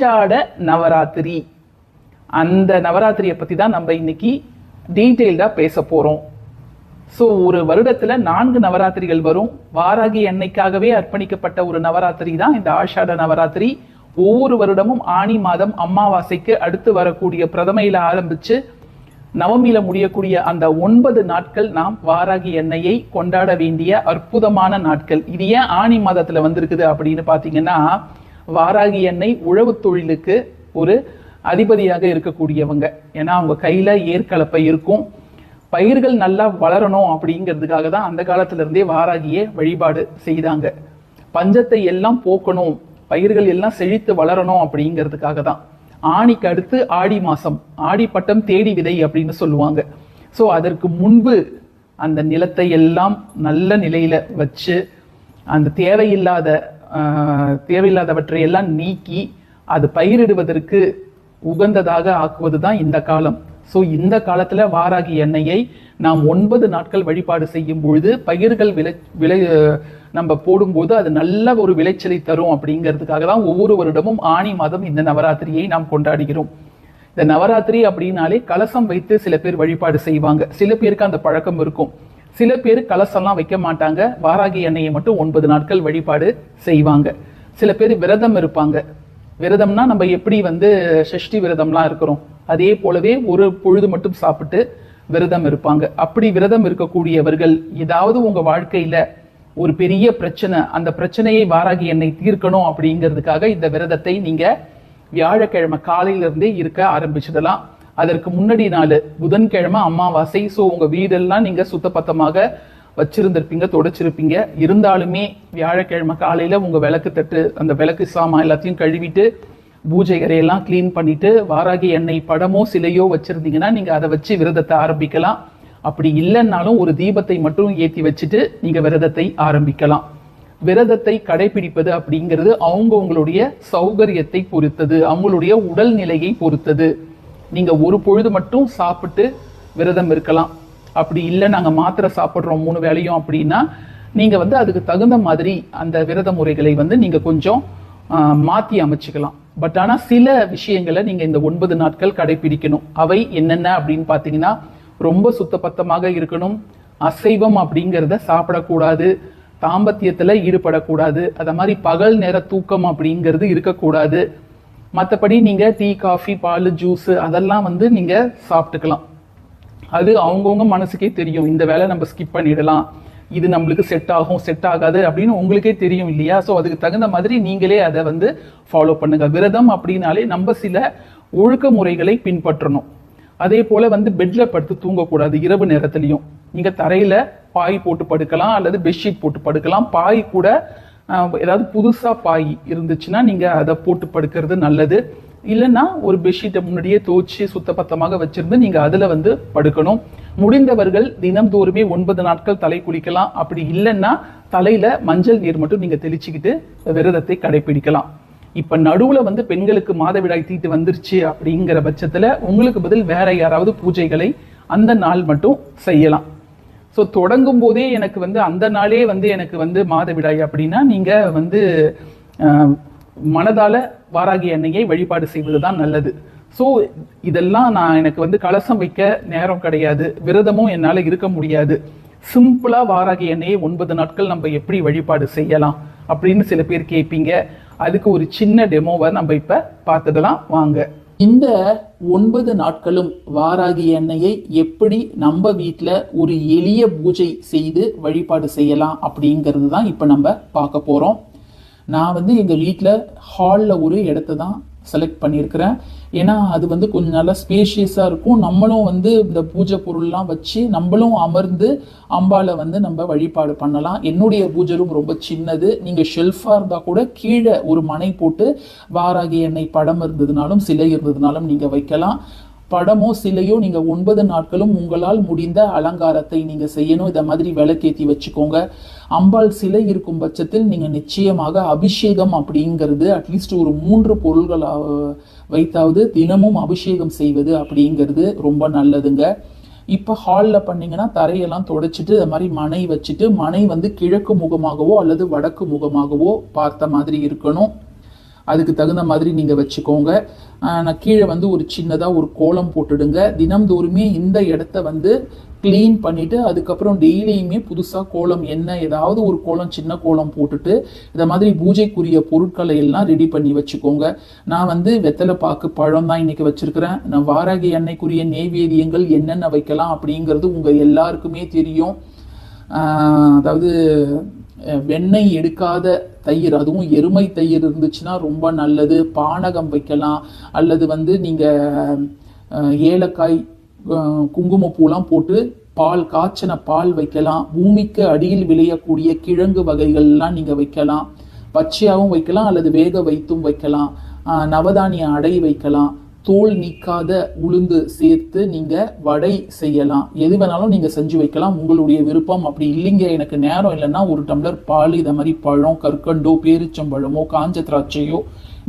ஆஷாட நவராத்திரி. அந்த நவராத்திரியை பற்றி தான் நம்ம இன்னைக்கு டீட்டெயில்டாக பேச போகிறோம் ஸோ ஒரு வருடத்தில் நான்கு நவராத்திரிகள் வரும். வாராகி எண்ணெய்க்காகவே அர்ப்பணிக்கப்பட்ட ஒரு நவராத்திரி தான் இந்த ஆஷாட நவராத்திரி. ஒவ்வொரு வருடமும் ஆணி மாதம் அமாவாசைக்கு அடுத்து வரக்கூடிய பிரதமையில் ஆரம்பித்து நவமியில முடியக்கூடிய அந்த ஒன்பது நாட்கள் நாம் வாராகி எண்ணெயை கொண்டாட வேண்டிய அற்புதமான நாட்கள். இது ஏன் ஆணி மாதத்துல வந்திருக்குது அப்படின்னு பாத்தீங்கன்னா வாராகி எண்ணெய் உழவு தொழிலுக்கு ஒரு அதிபதியாக இருக்கக்கூடியவங்க. ஏன்னா அவங்க கையில ஏற்கலப்பை இருக்கும். பயிர்கள் நல்லா வளரணும் அப்படிங்கிறதுக்காக தான் அந்த காலத்துல இருந்தே வாராகியே வழிபாடு செய்தாங்க. பஞ்சத்தை எல்லாம் போக்கணும். பயிர்கள் எல்லாம் செழித்து வளரணும் அப்படிங்கிறதுக்காக தான். ஆணிக்கு அடுத்து ஆடி மாசம் ஆடி பட்டம் தேடி விதை அப்படின்னு சொல்லுவாங்க. ஸோ அதற்கு முன்பு அந்த நிலத்தை எல்லாம் நல்ல நிலையில வச்சு அந்த தேவையில்லாத தேவையில்லாதவற்றை எல்லாம் நீக்கி அது பயிரிடுவதற்கு உகந்ததாக ஆக்குவது தான் இந்த காலம். ஸோ இந்த காலத்தில் வாராகி எண்ணெயை நாம் ஒன்பது நாட்கள் வழிபாடு செய்யும் பொழுது பயிர்கள் விளை விளை நம்ம போடும்போது அது நல்ல ஒரு விளைச்சலை தரும் அப்படிங்கிறதுக்காக தான் ஒவ்வொரு வருடமும் ஆணி மாதம் இந்த நவராத்திரியை நாம் கொண்டாடுகிறோம். இந்த நவராத்திரி அப்படின்னாலே கலசம் வைத்து சில பேர் வழிபாடு செய்வாங்க. சில பேருக்கு அந்த பழக்கம் இருக்கும். சில பேர் கலசம்லாம் வைக்க மாட்டாங்க. வாராகி எண்ணெயை மட்டும் ஒன்பது நாட்கள் வழிபாடு செய்வாங்க. சில பேர் விரதம் இருப்பாங்க. விரதம்னா நம்ம எப்படி வந்து சஷ்டி விரதம்லாம் இருக்கிறோம். அதே போலவே ஒரு பொழுது மட்டும் சாப்பிட்டு விரதம் இருப்பாங்க. அப்படி விரதம் இருக்கக்கூடியவர்கள் ஏதாவது உங்க வாழ்க்கையில ஒரு பெரிய பிரச்சனை அந்த பிரச்சனையை வாராகி எண்ணெய் தீர்க்கணும் அப்படிங்கிறதுக்காக இந்த விரதத்தை நீங்க வியாழக்கிழமை காலையிலிருந்தே இருக்க ஆரம்பிச்சிடலாம். அதற்கு முன்னாடி நாள் புதன்கிழமை அமாவாசை. ஸோ உங்கள் வீடெல்லாம் நீங்கள் சுத்தபத்தமாக வச்சிருந்திருப்பீங்க தொடச்சிருப்பீங்க. இருந்தாலுமே வியாழக்கிழமை காலையில் உங்கள் விளக்கு தட்டு அந்த விளக்கு சாமான் எல்லாத்தையும் கழுவிட்டு பூஜை அறையெல்லாம் க்ளீன் பண்ணிட்டு வாராகி எண்ணெய் படமோ சிலையோ வச்சுருந்தீங்கன்னா நீங்கள் அதை வச்சு விரதத்தை ஆரம்பிக்கலாம். அப்படி இல்லைன்னாலும் ஒரு தீபத்தை மட்டும் ஏற்றி வச்சுட்டு நீங்கள் விரதத்தை ஆரம்பிக்கலாம். விரதத்தை கடைபிடிப்பது அப்படிங்கிறது அவங்கவுங்களுடைய சௌகரியத்தை பொறுத்தது அவங்களுடைய உடல் நிலையை பொறுத்தது. நீங்கள் ஒரு பொழுது மட்டும் சாப்பிட்டு விரதம் இருக்கலாம். அப்படி இல்லை நாங்கள் மாத்திரை சாப்பிட்றோம் மூணு வேளையும் அப்படின்னா நீங்கள் வந்து அதுக்கு தகுந்த மாதிரி அந்த விரத முறைகளை வந்து நீங்கள் கொஞ்சம் மாற்றி அமைச்சிக்கலாம் அமைச்சுக்கலாம். பட் ஆனால் சில விஷயங்களை நீங்கள் இந்த ஒன்பது நாட்கள் கடைபிடிக்கணும். அவை என்னென்ன அப்படின்னு பார்த்தீங்கன்னா ரொம்ப சுத்தபத்தமாக இருக்கணும். அசைவம் அப்படிங்கிறத சாப்பிடக்கூடாது. தாம்பத்தியத்தில் ஈடுபடக்கூடாது. அதை மாதிரி பகல் நேர தூக்கம் அப்படிங்கிறது இருக்கக்கூடாது. மற்றபடி நீங்க டீ காஃபி பால் ஜூஸ் அதெல்லாம் வந்து நீங்க சாப்பிட்டுக்கலாம். அது அவங்கவுங்க மனசுக்கே தெரியும். இந்த வேலை நம்ம ஸ்கிப் பண்ணிடலாம். இது நம்மளுக்கு செட் ஆகும் செட் ஆகாது அப்படின்னு உங்களுக்கே தெரியும் இல்லையா? ஸோ அதுக்கு தகுந்த மாதிரி நீங்களே அதை வந்து ஃபாலோ பண்ணுங்க. விரதம் அப்படின்னாலே நம்ம சில ஒழுக்க முறைகளை பின்பற்றணும். அதே போல வந்து பெட்ல படுத்து தூங்கக்கூடாது இரவு நேரத்துலையும். நீங்க தரையில பாய் போட்டு படுக்கலாம் அல்லது பெட்ஷீட் போட்டு படுக்கலாம். பாய் கூட ஏதாவது புதுசாக பாய் இருந்துச்சுன்னா நீங்கள் அதை போட்டு படுக்கிறது நல்லது. இல்லைன்னா ஒரு பெட்ஷீட்டை முன்னாடியே துவச்சி சுத்தபத்தமாக வச்சுருந்து நீங்கள் அதில் வந்து படுக்கணும். முடிந்தவர்கள் தினம்தோறுமே ஒன்பது நாட்கள் தலை குளிக்கலாம். அப்படி இல்லைன்னா தலையில் மஞ்சள் நீர் மட்டும் நீங்கள் தெளிச்சுக்கிட்டு விரதத்தை கடைபிடிக்கலாம் இப்போ நடுவில் வந்து பெண்களுக்கு மாதவிடாய் தீட்டு வந்துருச்சு அப்படிங்கிற பட்சத்தில் உங்களுக்கு பதில் வேற யாராவது பூஜைகளை அந்த நாள் மட்டும் செய்யலாம். ஸோ தொடங்கும் போதே எனக்கு வந்து அந்த நாளே வந்து எனக்கு வந்து மாதவிடாய் அப்படின்னா நீங்க வந்து மனதால வாராகி எண்ணெயை வழிபாடு செய்வது தான் நல்லது. ஸோ இதெல்லாம் நான் எனக்கு வந்து கலசம் வைக்க நேரம் கிடையாது. விரதமும் என்னால் இருக்க முடியாது. சிம்பிளா வாராகி எண்ணெயை ஒன்பது நாட்கள் நம்ம எப்படி வழிபாடு செய்யலாம் அப்படின்னு சில பேர் கேட்பீங்க அதுக்கு ஒரு சின்ன டெமோவை நம்ம இப்ப பார்த்துக்கலாம் வாங்க. இந்த ஒன்பது நாட்களும் வாராகி எண்ணெயை எப்படி நம்ம வீட்டில் ஒரு எளிய பூஜை செய்து வழிபாடு செய்யலாம் அப்படிங்கிறது தான் இப்போ நம்ம பார்க்க போகிறோம் நான் வந்து எங்கள் வீட்டில் ஹாலில் ஒரு இடத்த தான் செலக்ட் பண்ணியிருக்கிறேன். ஏன்னா அது வந்து கொஞ்சம் நல்லா ஸ்பேஷியஸாக இருக்கும். நம்மளும் வந்து இந்த பூஜை பொருள்லாம் வச்சு நம்மளும் அமர்ந்து அம்பால வந்து நம்ம வழிபாடு பண்ணலாம். என்னுடைய பூஜை ரூம் ரொம்ப சின்னது. நீங்கள் ஷெல்ஃபாக இருந்தால் கூட கீழே ஒரு மனை போட்டு வாராகி எண்ணெய் படம் இருந்ததுனாலும் சிலை இருந்ததுனாலும் நீங்கள் வைக்கலாம். படமோ சிலையோ நீங்க ஒன்பது நாட்களும் உங்களால் முடிந்த அலங்காரத்தை நீங்க செய்யணும். இதை மாதிரி விளக்கேத்தி வச்சுக்கோங்க. அம்பாள் சிலை இருக்கும் பட்சத்தில் நீங்க நிச்சயமாக அபிஷேகம் அப்படிங்கிறது அட்லீஸ்ட் ஒரு மூன்று பொருள்கள் வைத்தாவது தினமும் அபிஷேகம் செய்வது அப்படிங்கிறது ரொம்ப நல்லதுங்க. இப்போ ஹாலில் பண்ணிங்கன்னா தரையெல்லாம் தொடச்சிட்டு அது மாதிரி மனை வச்சுட்டு மனை வந்து கிழக்கு முகமாகவோ அல்லது வடக்கு முகமாகவோ பார்த்த மாதிரி இருக்கணும். அதுக்கு தகுந்த மாதிரி நீங்கள் வச்சுக்கோங்க. நான் கீழே வந்து ஒரு சின்னதாக ஒரு கோலம் போட்டுடுங்க. தினம்தோறுமே இந்த இடத்த வந்து க்ளீன் பண்ணிவிட்டு அதுக்கப்புறம் டெய்லியுமே புதுசாக கோலம் என்ன ஏதாவது ஒரு கோலம் சின்ன கோலம் போட்டுட்டு இந்த மாதிரி பூஜைக்குரிய பொருட்களை எல்லாம் ரெடி பண்ணி வச்சுக்கோங்க. நான் வந்து வெத்தலை பாக்கு பழம் தான் இன்றைக்கி வச்சிருக்கிறேன். நான் வாராகி எண்ணெய்க்குரிய நெய்வேதியங்கள் என்னென்ன வைக்கலாம் அப்படிங்கிறது உங்கள் எல்லாருக்குமே தெரியும். அதாவது வெண்ணெய் எடுக்காத தயிர் அதுவும் எருமை தயிர் இருந்துச்சுன்னா ரொம்ப நல்லது. பானகம் வைக்கலாம். அல்லது வந்து நீங்கள் ஏலக்காய் குங்குமப்பூலாம் போட்டு பால் காய்ச்சின பால் வைக்கலாம். பூமிக்கு அடியில் விளையக்கூடிய கிழங்கு வகைகள்லாம் நீங்கள் வைக்கலாம். பச்சையாகவும் வைக்கலாம் அல்லது வேக வைத்தும் வைக்கலாம். நவதானிய அடை வைக்கலாம். தோல் நீக்காத உளுந்து சேர்த்து நீங்க வடை செய்யலாம். எது வேணாலும் நீங்க செஞ்சு வைக்கலாம். உங்களுடைய விருப்பம் அப்படி இல்லைங்க. எனக்கு நேரம் இல்லைன்னா ஒரு டம்ளர் பால் இதை மாதிரி பழம் கற்கண்டோ பேரிச்சம்பழமோ காஞ்ச திராட்சையோ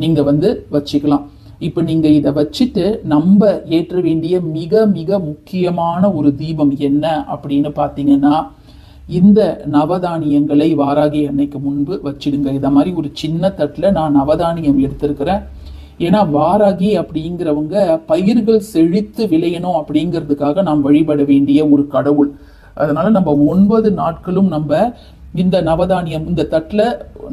நீங்க வந்து வச்சுக்கலாம். இப்போ நீங்க இதை வச்சுட்டு நம்ம ஏற்ற வேண்டிய மிக மிக முக்கியமான ஒரு தீபம் என்ன அப்படின்னு பார்த்தீங்கன்னா இந்த நவதானியங்களை வாராகி அன்னைக்கு முன்பு வச்சிடுங்க. இதை மாதிரி ஒரு சின்ன தட்டுல நான் நவதானியம் எடுத்திருக்கிறேன். ஏன்னா வாராகி அப்படிங்கிறவங்க பயிர்கள் செழித்து விளையணும் அப்படிங்கிறதுக்காக நாம் வழிபட வேண்டிய ஒரு கடவுள். அதனால நம்ம ஒன்பது நாட்களும் நம்ம இந்த நவதானியம் இந்த தட்டில்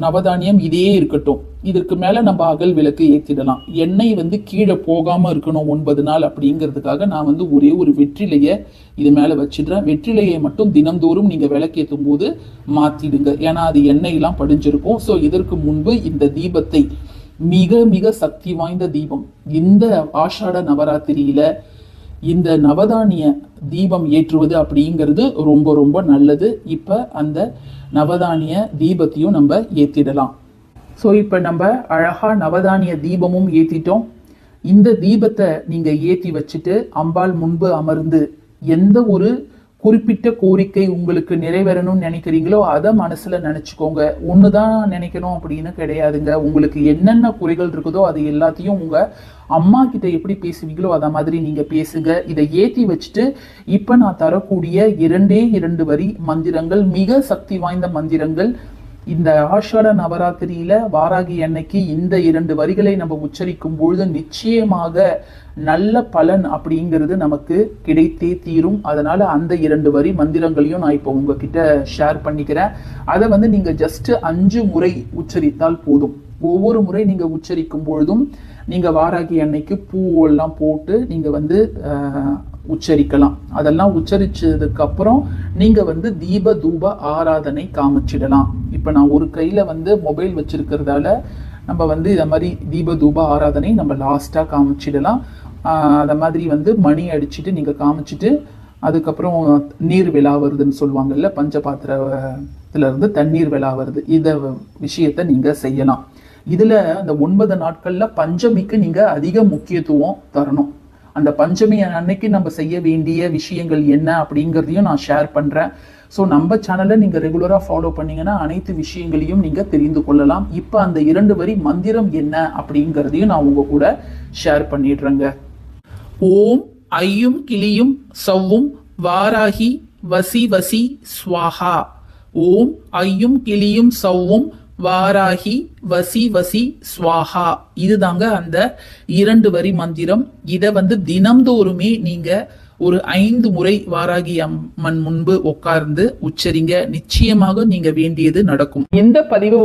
நவதானியம் இதே இருக்கட்டும். இதற்கு மேலே நம்ம அகல் விளக்கு ஏற்றிடலாம் எண்ணெய் வந்து கீழே போகாமல் இருக்கணும் ஒன்பது நாள் அப்படிங்கிறதுக்காக நான் வந்து ஒரே ஒரு வெற்றிலையை இது மேலே வச்சிடுறேன். வெற்றிலையை மட்டும் தினம்தோறும் நீங்கள் விளக்கேற்றும் போது மாற்றிடுங்க ஏன்னா அது எண்ணெயெல்லாம் படிஞ்சிருக்கும். ஸோ இதற்கு முன்பு இந்த தீபத்தை மிக மிக சக்தி வாய்ந்த தீபம். இந்த ஆஷாட நவராத்திரியில இந்த நவதானிய தீபம் ஏற்றுவது அப்படிங்கிறது ரொம்ப ரொம்ப நல்லது. இப்ப அந்த நவதானிய தீபத்தையும் நம்ம ஏத்திடலாம். ஸோ இப்போ நம்ம அழகா நவதானிய தீபமும் ஏத்திட்டோம். இந்த தீபத்தை நீங்க ஏத்தி வச்சுட்டு அம்பாள் முன்பு அமர்ந்து எந்த ஒரு குறிப்பிட்ட கோரிக்கை உங்களுக்கு நிறைவேறணும்னு நினைக்கிறீங்களோ அதை மனசுல நினைச்சுக்கோங்க. ஒண்ணுதான் நினைக்கணும் அப்படின்னு கிடையாதுங்க. உங்களுக்கு என்னென்ன குறைகள் இருக்குதோ அது எல்லாத்தையும் உங்க அம்மா கிட்ட எப்படி பேசுவீங்களோ அத மாதிரி நீங்க பேசுங்க. இதை ஏத்தி வச்சுட்டு இப்ப நான் தரக்கூடிய இரண்டே இரண்டு வரி மந்திரங்கள் மிக சக்தி வாய்ந்த மந்திரங்கள் இந்த ஆஷாட நவராத்திரியில வாராகி அன்னைக்கு இந்த இரண்டு வரிகளை நம்ம உச்சரிக்கும் பொழுது நிச்சயமாக நல்ல பலன் அப்படிங்கிறது நமக்கு கிடைத்தே தீரும். அதனால அந்த இரண்டு வரி மந்திரங்களையும் நான் இப்போ உங்ககிட்ட ஷேர் பண்ணிக்கிறேன். அதை வந்து நீங்க ஜஸ்ட் அஞ்சு முறை உச்சரித்தால் போதும். ஒவ்வொரு முறை நீங்க உச்சரிக்கும் பொழுதும் நீங்கள் வாராகி அன்னைக்கு பூவெல்லாம் போட்டு நீங்கள் வந்து உச்சரிக்கலாம். அதெல்லாம் உச்சரிச்சதுக்கப்புறம் நீங்கள் வந்து தீப தூப ஆராதனை காமிச்சிடலாம். இப்போ நான் ஒரு கையில் வந்து மொபைல் வச்சுருக்கிறதால நம்ம வந்து இதை மாதிரி தீப தூப ஆராதனை நம்ம லாஸ்ட்டாக காமிச்சிடலாம். அதை மாதிரி வந்து மணி அடிச்சுட்டு நீங்கள் காமிச்சிட்டு அதுக்கப்புறம் நீர் விழா வருதுன்னு சொல்லுவாங்கல்ல பஞ்சபாத்திரத்துல இருந்து தண்ணீர் விழா வருது. இதை விஷயத்த நீங்கள் செய்யலாம். இதுல அந்த ஒன்பது நாட்கள்ல பஞ்சமிக்கு நீங்க அதிக முக்கியத்துவம் தரணும். அந்த பஞ்சமி அன்னைக்கு நம்ம செய்ய வேண்டிய விஷயங்கள் என்ன அப்படிங்கிறதையும் நான் ஷேர் பண்றேன். ஸோ நம்ம சேனலை நீங்க ரெகுலரா ஃபாலோ பண்ணீங்கன்னா அனைத்து விஷயங்களையும் நீங்க தெரிந்து கொள்ளலாம். இப்போ அந்த இரண்டு வரி மந்திரம் என்ன அப்படிங்கிறதையும் நான் உங்க கூட ஷேர் பண்ணிடுறேங்க. ஓம் ஐயும் கிளியும் சவ்வும் வாராகி வசி வசி ஸ்வாஹா. ஓம் ஐயும் கிளியும் சவ்வும் வாராகி வசி வசி ஸ்வாஹா இதுதாங்க அந்த இரண்டு வரி மந்திரம். இதை வந்து தினம்தோறுமே நீங்க ஒரு ஐந்து முறை வாராகி அம்மன் முன்பு உட்கார்ந்து உச்சரிங்க. நிச்சயமாக நீங்க வேண்டியது நடக்கும். இந்த பதிவு